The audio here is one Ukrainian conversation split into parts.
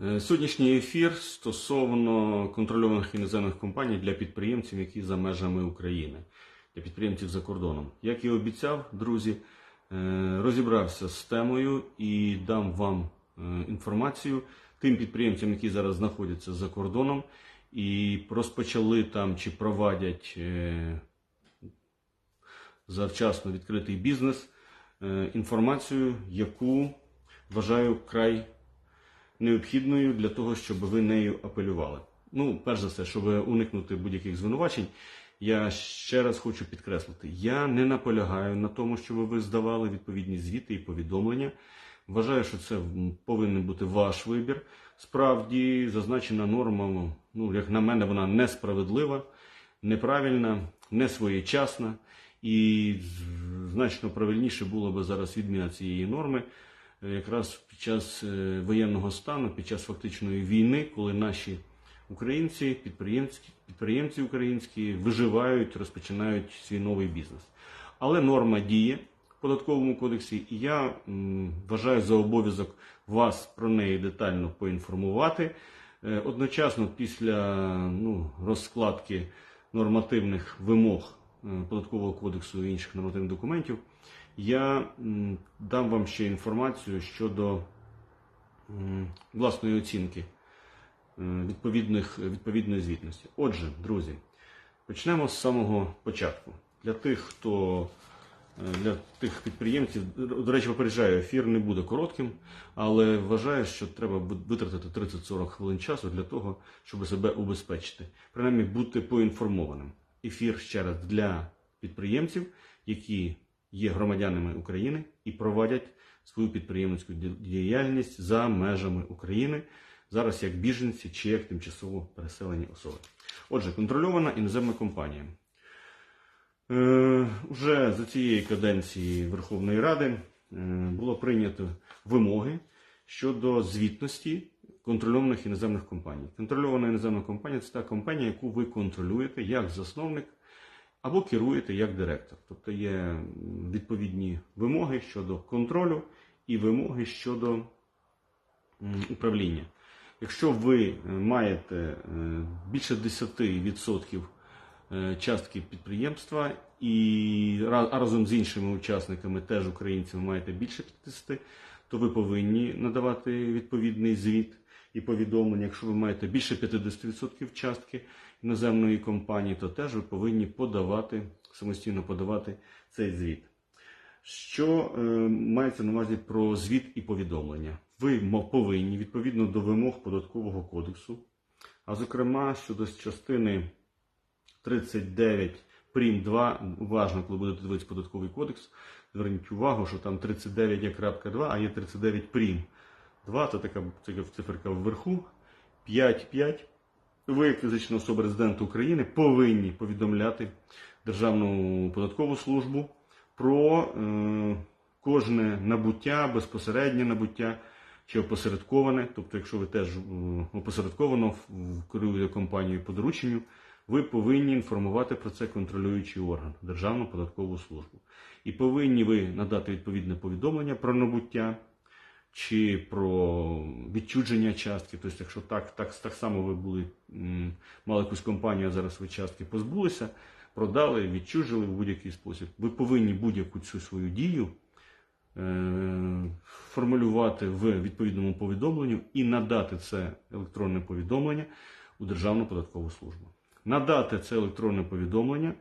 Е, Сьогоднішній ефір стосовно контрольованих іноземних компаній для підприємців, які за межами України, для підприємців за кордоном. Як і обіцяв, друзі, е, розібрався з темою і дам вам е, інформацію тим підприємцям, які зараз знаходяться за кордоном і розпочали там чи провадять завчасно відкритий бізнес, інформацію, яку вважаю край необхідною для того, щоб ви нею апелювали. Ну, перш за все, щоб уникнути будь-яких звинувачень, я ще раз хочу підкреслити: я не наполягаю на тому, щоб ви здавали відповідні звіти і повідомлення. Вважаю, що це повинен бути ваш вибір. Справді, зазначена норма, ну, як на мене, вона несправедлива, неправильна, несвоєчасна. І значно правильніше було би зараз відміна цієї норми якраз під час е, воєнного стану, під час фактичної війни, коли наші українці, підприємці, підприємці українські виживають, розпочинають свій новий бізнес. Але норма діє в податковому кодексі, і я вважаю за обов'язок вас про неї детально поінформувати. Е, Одночасно після ну, розкладки нормативних вимог е, податкового кодексу і інших нормативних документів, я дам вам ще інформацію щодо власної оцінки е, відповідних, відповідної звітності. Отже, друзі, почнемо з самого початку. Для тих, хто е, для тих підприємців, до речі, попереджаю, ефір не буде коротким, але вважаю, що треба витратити 30-40 хвилин часу для того, щоб себе убезпечити, принаймні бути поінформованим. Ефір ще раз для підприємців, які є громадянами України і проводять свою підприємницьку діяльність за межами України, зараз як біженці чи як тимчасово переселені особи. Отже, контрольована іноземна компанія. Е, Уже за цієї каденції Верховної Ради е, було прийнято вимоги щодо звітності контрольованих іноземних компаній. Контрольована іноземна компанія це та компанія, яку ви контролюєте як засновник або керуєте як директор. Тобто є відповідні вимоги щодо контролю і вимоги щодо управління. Якщо ви е, маєте е, більше 10% е, частки підприємства і разом з іншими учасниками, теж українцями, маєте більше 50%, то ви повинні надавати відповідний звіт і повідомлення. Якщо ви маєте більше 50% частки іноземної компанії, то теж ви повинні подавати самостійно подавати цей звіт. Що е, мається на увазі про звіт і повідомлення? Ви повинні відповідно до вимог податкового кодексу, а зокрема щодо частини 39 прим 2, уважно, коли будете дивитися податковий кодекс, зверніть увагу, що там 39 є крапка 2, а є 39 прим 2, це така циферка вверху, 5, 5. Ви, як фізична особа резидент України, повинні повідомляти Державну податкову службу про е, кожне набуття, безпосереднє набуття чи опосередковане. Тобто, якщо ви теж е, опосередковано керуєте компанією по дорученню, ви повинні інформувати про це контролюючий орган Державну податкову службу. І повинні ви надати відповідне повідомлення про набуття чи про відчудження частки. Тобто, якщо так, так, так само ви були, мали якусь компанію, а зараз ви частки позбулися, продали, відчужили в будь-який спосіб. Ви повинні будь-яку цю свою дію е, формулювати в відповідному повідомленню і надати це електронне повідомлення у Державну податкову службу. Надати це електронне повідомлення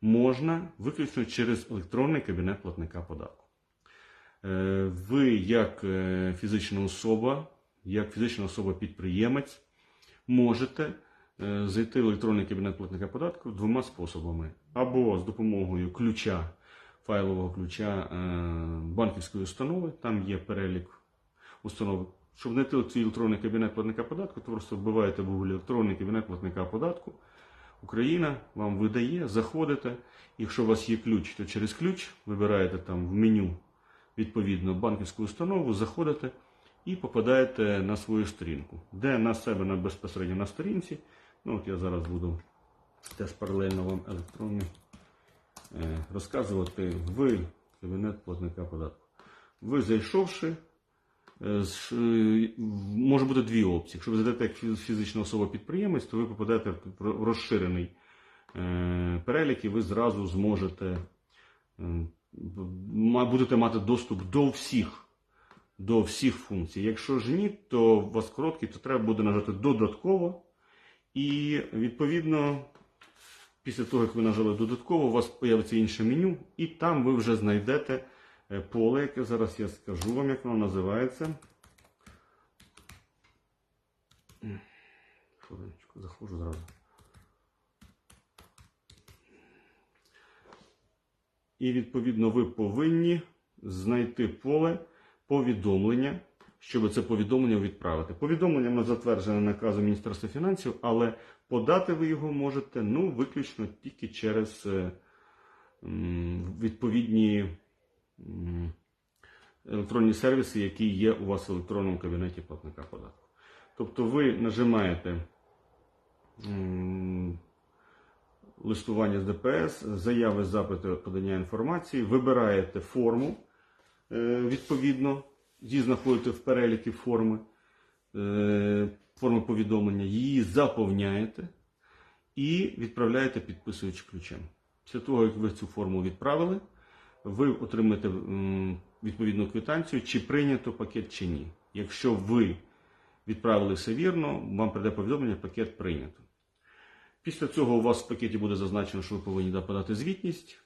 можна виключно через електронний кабінет платника податку. Е, Ви, як е, фізична особа, як фізична особа-підприємець, можете е, зайти в електронний кабінет платника податку двома способами: або з допомогою ключа, файлового ключа банківської установи, там є перелік установ. Щоб знайти цей електронний кабінет платника податку, то просто вбиваєте в Google електронний кабінет платника податку. Україна вам видає, заходите. Якщо у вас є ключ, то через ключ вибираєте там в меню відповідно банківську установу, заходите і попадаєте на свою сторінку, де на себе на безпосередньо на сторінці. Ну от я зараз буду теж паралельно вам електронно е, розказувати в кабінет платника податку. Ви зайшовши, Е, е, Може бути дві опції. Якщо ви зайдете як фіз- фізична особа-підприємець, то ви попадете в розширений перелік і ви зразу зможете е, ма- будете мати доступ до всіх, до всіх функцій. Якщо ж ні, то у вас короткий, то треба буде нажати додатково. І відповідно, після того, як ви нажали додатково, у вас появиться інше меню, і там ви вже знайдете е, поле, яке зараз я скажу вам, як воно називається. Хвилиночку, заходжу зразу. І відповідно ви повинні знайти поле повідомлення, щоб це повідомлення відправити. Повідомлення воно затверджене наказом Міністерства фінансів, але подати ви його можете ну, виключно тільки через е, відповідні електронні сервіси, які є у вас в електронному кабінеті платника податку. Тобто ви нажимаєте листування з ДПС, заяви, запити, подання інформації, вибираєте форму е, відповідно, її знаходите в переліки форми, е, форми повідомлення, її заповняєте і відправляєте підписуючи ключем. Після того, як ви цю форму відправили, ви отримаєте відповідну квитанцію, чи прийнято пакет чи ні. Якщо ви відправили все вірно, вам прийде повідомлення, пакет прийнято. Після цього у вас в пакеті буде зазначено, що ви повинні подати звітність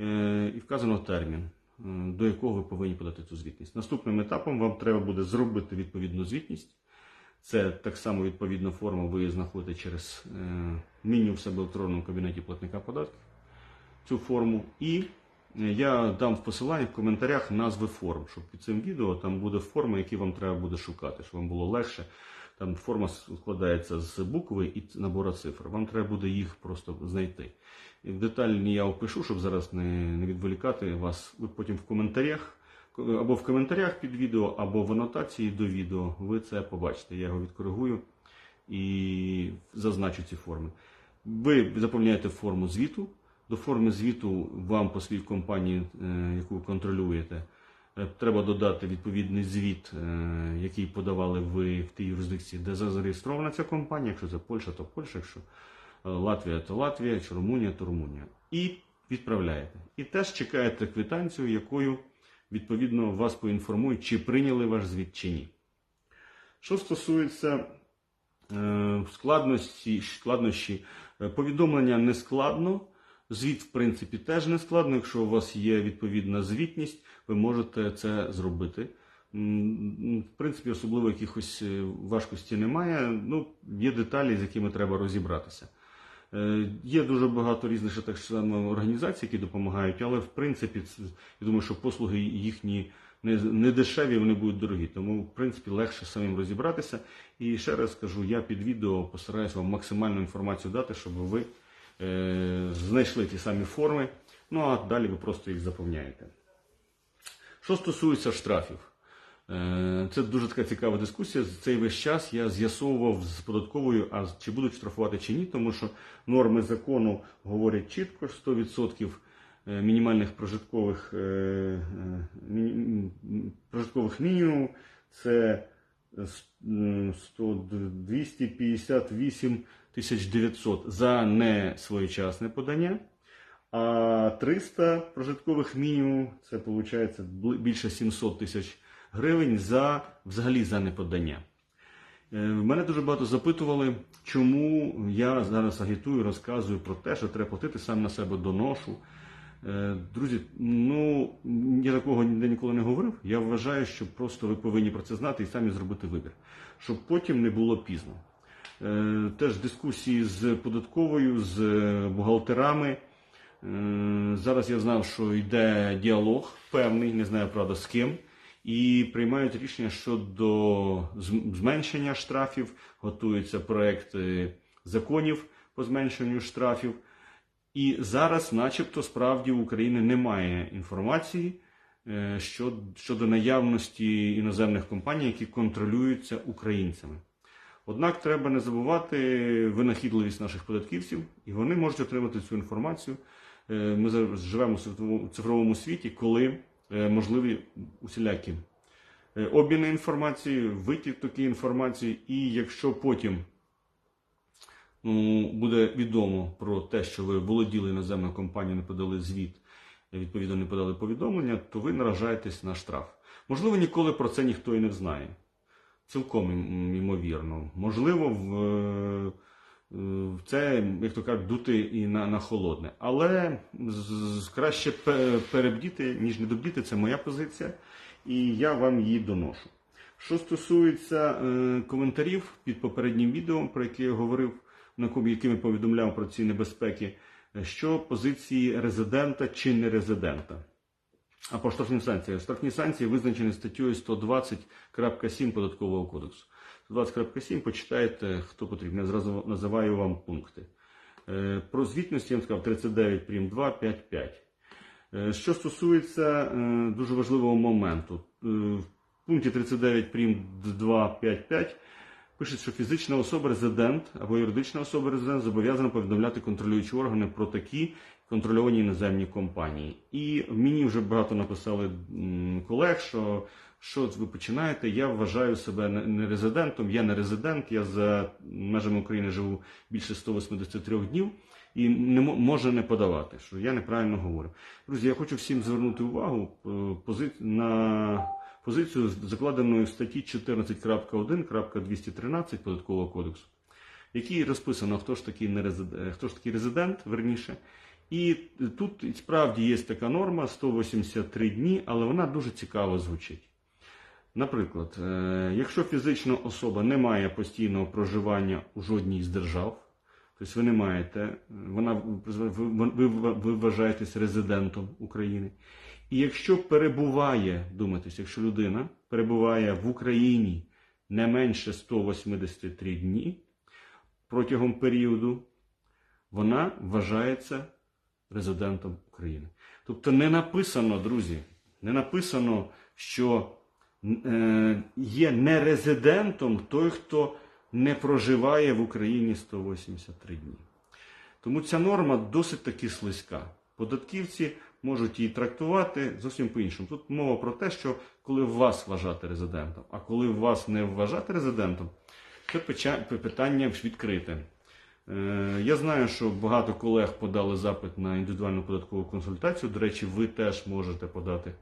е, і вказано термін, е, до якого ви повинні подати цю звітність. Наступним етапом вам треба буде зробити відповідну звітність. Це так само відповідна форма, ви знаходите через е, меню в себе електронному кабінеті платника податків. Цю форму. І я дам в посиланні в коментарях назви форм, щоб під цим відео там буде форми, які вам треба буде шукати, щоб вам було легше. Там форма складається з букви і набора цифр. Вам треба буде їх просто знайти. Детальні я опишу, щоб зараз не, відволікати вас. Ви потім в коментарях, або в коментарях під відео, або в анотації до відео, ви це побачите. Я його відкоригую і зазначу ці форми. Ви заповняєте форму звіту. До форми звіту вам по своїй компанії, е, яку ви контролюєте, треба додати відповідний звіт, е, який подавали ви в тій юрисдикції, де зареєстрована ця компанія. Якщо це Польща, то Польща, якщо е, Латвія, то Латвія, якщо Румунія, то Румунія. І відправляєте. І теж чекаєте квитанцію, якою відповідно вас поінформують, чи прийняли ваш звіт чи ні. Що стосується е, складності, складнощі, е, повідомлення не складно. Звіт, в принципі, теж не складно. Якщо у вас є відповідна звітність, ви можете це зробити. В принципі, особливо якихось е, важкості немає. Ну, є деталі, з якими треба розібратися. Е, Є дуже багато різних ще так само організацій, які допомагають, але в принципі, я думаю, що послуги їхні не, дешеві, вони будуть дорогі. Тому, в принципі, легше самим розібратися. І ще раз скажу, я під відео постараюся вам максимальну інформацію дати, щоб ви знайшли ті самі форми. Ну а далі ви просто їх заповняєте. Що стосується штрафів, Е, це дуже така цікава дискусія. Цей весь час я з'ясовував з податковою, а чи будуть штрафувати чи ні, тому що норми закону говорять чітко, 100% е, мінімальних прожиткових, е, е, прожиткових мінімумів це е, с- м, 100, 258 тисяч 900 за несвоєчасне подання. А 300 прожиткових мінімумів це виходить більше 700 тисяч гривень за взагалі за неподання. Е, Мене дуже багато запитували, чому я зараз агітую, розказую про те, що треба платити сам на себе доношу. Е, Друзі, ну я такого ніде ніколи не говорив. Я вважаю, що просто ви повинні про це знати і самі зробити вибір, щоб потім не було пізно. Е, Теж дискусії з податковою, з бухгалтерами. Е, Зараз я знав, що йде діалог певний, не знаю правда з ким, і приймають рішення щодо зменшення штрафів, готуються проекти законів по зменшенню штрафів. І зараз, начебто, справді в Україні немає інформації е, щодо наявності іноземних компаній, які контролюються українцями. Однак треба не забувати винахідливість наших податківців, і вони можуть отримати цю інформацію. Е, Ми живемо в цифровому світі, коли е, можливі усілякі е, обміни інформацією, витік інформації, і якщо потім ну, буде відомо про те, що ви володіли іноземною компанією, не подали звіт, відповідно не подали повідомлення, то ви наражаєтесь на штраф. Можливо, ніколи про це ніхто і не знає. Цілком ймовірно. Можливо, в, е, в це, як то кажуть, дути і на, на холодне. Але з- краще перебдіти, ніж не добдіти, це моя позиція, і я вам її доношу. Що стосується е, коментарів під попереднім відео, про яке я говорив, на кому якими повідомляв про ці небезпеки, е, що позиції резидента чи не резидента. А по штрафним санкціям. Штрафні санкції визначені статтею 120.7 Податкового кодексу. 120.7 почитайте, хто потрібно. Я зразу називаю вам пункти. Е, Про звітність я вам сказав 39 прим 2, 5, 5. Е, Що стосується е, дуже важливого моменту, Е, в пункті 39 прим 2, 5, 5 пише, що фізична особа резидент або юридична особа резидент зобов'язана повідомляти контролюючі органи про такі контрольовані іноземні компанії. І мені вже багато написали колег, що що ви починаєте. Я вважаю себе не- резидентом, я не резидент, я за межами України живу більше 183 днів і не може не подавати, що я неправильно говорю. Друзі, я хочу всім звернути увагу е, на позицію, закладену в статті 14.1.213 Податкового кодексу, якій розписано, хто ж такий не резидент, хто ж такий резидент, верніше. І тут справді є така норма 183 дні, але вона дуже цікаво звучить. Наприклад, е, якщо фізична особа не має постійного проживання у жодній з держав, тобто ви не маєте, вона ви, ви, вважаєтесь резидентом України. І якщо перебуває, думайтесь, якщо людина перебуває в Україні не менше 183 дні протягом періоду, вона вважається резидентом України. Тобто не написано, друзі, не написано, що е, є нерезидентом той, хто не проживає в Україні 183 дні. Тому ця норма досить таки слизька. Податківці можуть її трактувати зовсім по-іншому. Тут мова про те, що коли вас вважати резидентом, а коли вас не вважати резидентом, це питання відкрите. Е, Я знаю, що багато колег подали запит на індивідуальну податкову консультацію. До речі, ви теж можете подати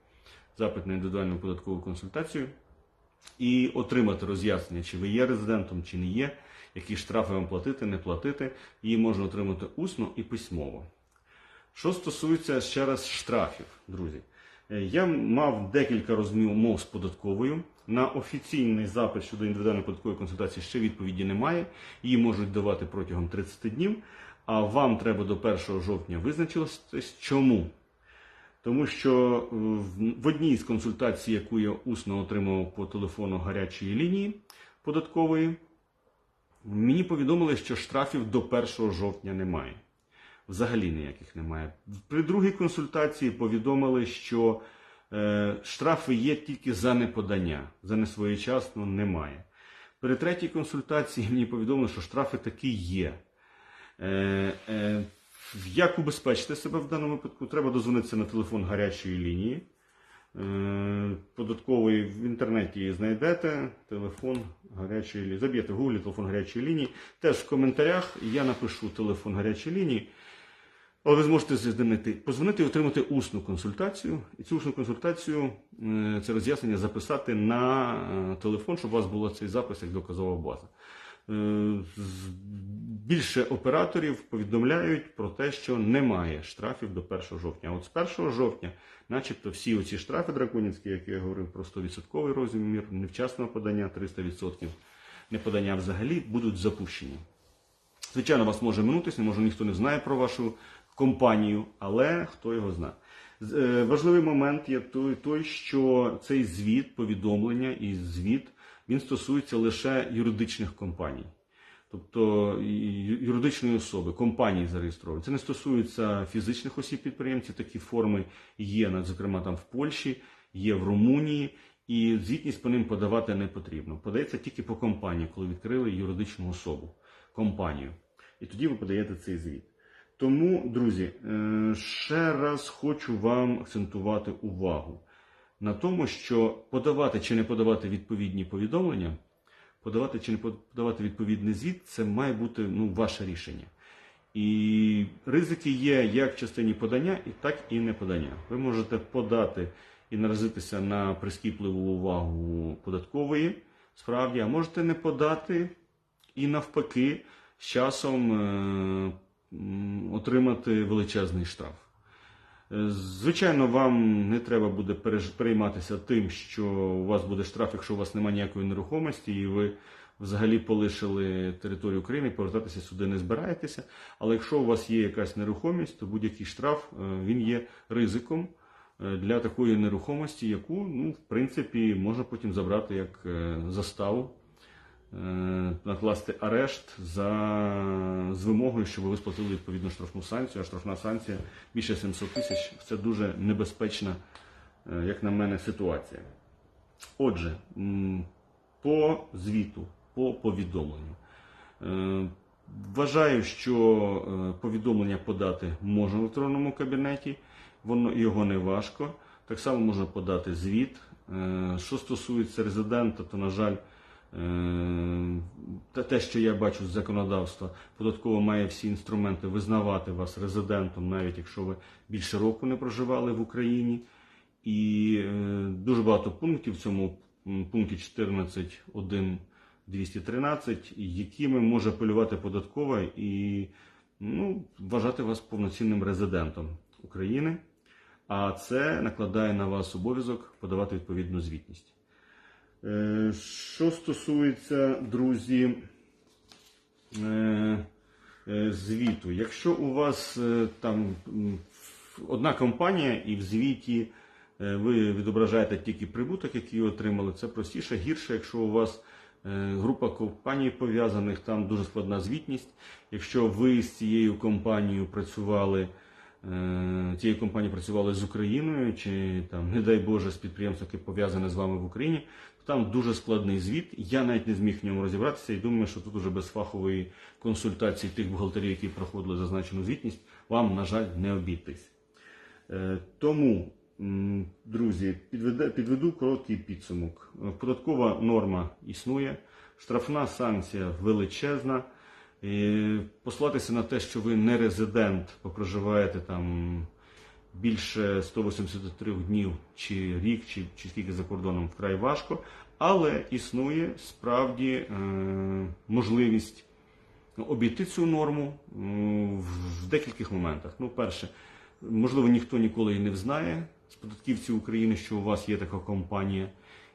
запит на індивідуальну податкову консультацію і отримати роз'яснення, чи ви є резидентом, чи не є, які штрафи вам платити, не платити. Її можна отримати усно і письмово. Що стосується ще раз штрафів, друзі, Е, я мав декілька розмов з податковою. На офіційний запит щодо індивідуальної податкової консультації ще відповіді немає. Її можуть давати протягом 30 днів. А вам треба до 1 жовтня визначитись. Чому? Тому що е, в- одній з консультацій, яку я усно отримав по телефону гарячої лінії податкової, мені повідомили, що штрафів до 1 жовтня немає. Взагалі ніяких немає. При другій консультації повідомили, що штрафи є тільки за неподання, за несвоєчасно немає. При третій консультації мені повідомили, що штрафи таки є. Е, е, як убезпечити себе в даному випадку? Треба дозвонитися на телефон гарячої лінії. Е, Податковий в інтернеті знайдете. Телефон гарячої лінії. Заб'єте в гуглі телефон гарячої лінії. Теж в коментарях я напишу телефон гарячої лінії. Але ви зможете знайти, позвонити і отримати усну консультацію. І цю усну консультацію, е, це роз'яснення записати на е, телефон, щоб у вас був цей запис як доказова база. Е, Більше операторів повідомляють про те, що немає штрафів до 1 жовтня. От з 1 жовтня, начебто, всі оці штрафи драконівські, які я говорив про 100% розмір, невчасного подання, 300% неподання взагалі, будуть запущені. Звичайно, вас може минутися, може ніхто не знає про вашу компанію, але хто його знає. Е, Важливий момент є той, той, що цей звіт, повідомлення і звіт він стосується лише юридичних компаній. Тобто юридичної особи, компанії зареєстровані. Це не стосується фізичних осіб підприємців. Такі форми є, зокрема, там в Польщі, є в Румунії, і звітність по ним подавати не потрібно. Подається тільки по компанії, коли відкрили юридичну особу, компанію. І тоді ви подаєте цей звіт. Тому, друзі, е, ще раз хочу вам акцентувати увагу. на тому, що подавати чи не подавати відповідні повідомлення, подавати чи не подавати відповідний звіт, це має бути ну, ваше рішення. І ризики є як в частині подання, і так і не подання. Ви можете подати і наразитися на прискіпливу увагу податкової справді, а можете не подати і навпаки з часом е, отримати величезний штраф. Е, Звичайно, вам не треба буде перейматися тим, що у вас буде штраф, якщо у вас немає ніякої нерухомості, і ви взагалі полишили територію України, повертатися сюди не збираєтеся. Але якщо у вас є якась нерухомість, то будь-який штраф е, він є ризиком е, для такої нерухомості, яку, ну, в принципі, можна потім забрати як заставу, накласти арешт за, з вимогою, щоб ви сплатили відповідну штрафну санкцію, а штрафна санкція більше 700 тисяч. Це дуже небезпечна, е, як на мене, ситуація. Отже, по звіту, по повідомленню. Е, Вважаю, що е, повідомлення подати можна в електронному кабінеті, воно його не важко. Так само можна подати звіт. Е, Що стосується резидента, то, на жаль, е, та те, що я бачу з законодавства, податково має всі інструменти визнавати вас резидентом, навіть якщо ви більше року не проживали в Україні. І е, дуже багато пунктів в цьому пункті 14.1 213, якими може апелювати податкова і ну, вважати вас повноцінним резидентом України. А це накладає на вас обов'язок подавати відповідну звітність. Е, Що стосується, друзі, е, е, звіту, якщо у вас там одна компанія і в звіті ви відображаєте тільки прибуток, який отримали, це простіше. Гірше, якщо у вас група компаній пов'язаних, там дуже складна звітність. Якщо ви з цією компанією працювали, е, цією компанією працювали з Україною, чи там, не дай Боже, з підприємством, яке пов'язане з вами в Україні, то там дуже складний звіт. Я навіть не зміг в ньому розібратися і думаю, що тут уже без фахової консультації тих бухгалтерів, які проходили зазначену звітність, вам, на жаль, не обійтись. Е, Тому, друзі, підведу короткий підсумок. Е, Податкова норма існує, штрафна санкція величезна. Е, Послатися на те, що ви не резидент, бо проживаєте там більше 183 днів чи рік, чи, чи скільки за кордоном вкрай важко, але існує справді е, можливість обійти цю норму м, в декількох моментах. Ну, перше, можливо, ніхто ніколи і не взнає з податківців України, що у вас є така компанія,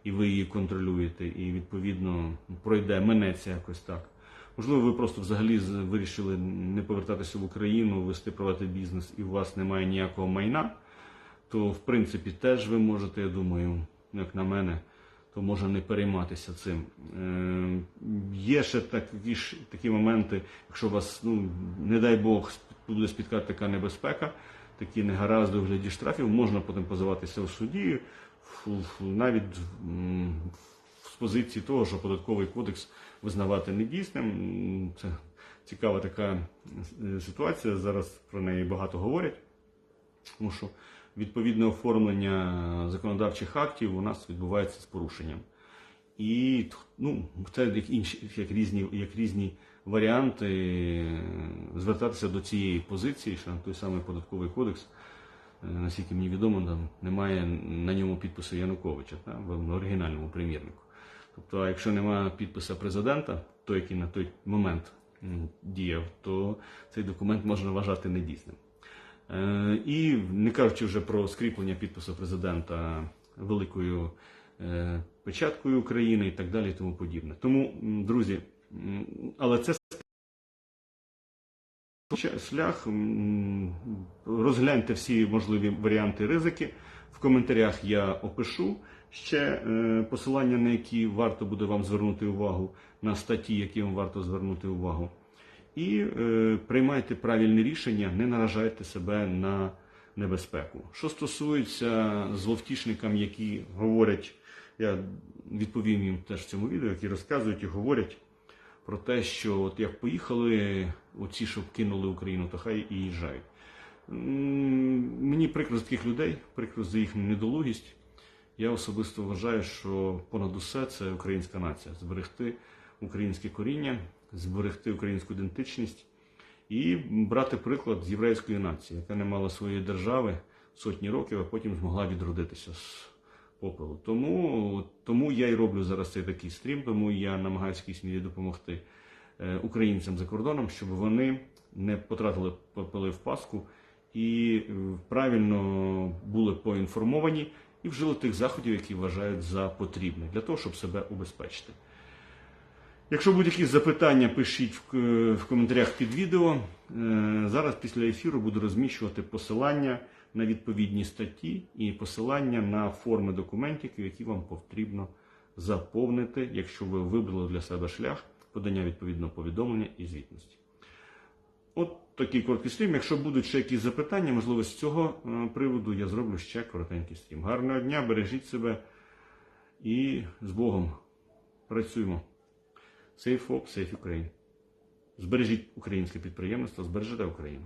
і ви її контролюєте, і відповідно пройде, минеться якось так. Можливо, ви просто взагалі вирішили не повертатися в Україну, вести приватний бізнес, і у вас немає ніякого майна, то в принципі теж ви можете, я думаю, як на мене, то може не перейматися цим. Е, є ще такі, ж- такі моменти, якщо вас, ну, не дай Бог, буде спіткати така небезпека, такі негаразди у вигляді штрафів, можна потім позиватися в суді, навіть з позиції того, що податковий кодекс визнавати недійсним. Це цікава така е, ситуація. Зараз про неї багато говорять, тому що відповідне оформлення законодавчих актів у нас відбувається з порушенням. І ну, це як інші, як різні, як різні варіанти е, звертатися до цієї позиції, що той самий податковий кодекс, е, наскільки мені відомо, там немає на ньому підпису Януковича та, в оригінальному примірнику. Тобто, якщо немає підписа президента, той, який на той момент діяв, то цей документ можна вважати недійсним. Е, І не кажучи вже про скріплення підпису президента великою е, печаткою України і так далі, і тому подібне. Тому, друзі, але це шлях. Розгляньте всі можливі варіанти ризики. В коментарях я опишу ще е, посилання, на які варто буде вам звернути увагу, на статті, які вам варто звернути увагу. І е, приймайте правильне рішення, не наражайте себе на небезпеку. Що стосується зловтішникам, які говорять, я відповім їм теж в цьому відео, які розказують і говорять про те, що от як поїхали оці, що кинули Україну, то хай і їжджають. Мені прикро за таких людей, прикро за їхню недолугість. Я особисто вважаю, що понад усе це українська нація. Зберегти українське коріння, зберегти українську ідентичність і брати приклад з єврейської нації, яка не мала своєї держави сотні років, а потім змогла відродитися з попелу. Тому, тому я і роблю зараз цей такий стрім, тому я намагаюся в якійсь мірі допомогти е, українцям за кордоном, щоб вони не потратили попели в паску і е, правильно були поінформовані і вжили тих заходів, які вважають за потрібне, для того, щоб себе убезпечити. Якщо будь-які запитання, пишіть в, коментарях під відео. Е, Зараз після ефіру буду розміщувати посилання на відповідні статті і посилання на форми документів, які вам потрібно заповнити, якщо ви вибрали для себе шлях подання відповідного повідомлення і звітності. От такий короткий стрім. Якщо будуть ще якісь запитання, можливо, з цього е, приводу я зроблю ще коротенький стрім. Гарного дня, бережіть себе і з Богом. Працюємо. Safe Hope, Safe Ukraine. Збережіть українське підприємництво, збережете Україну.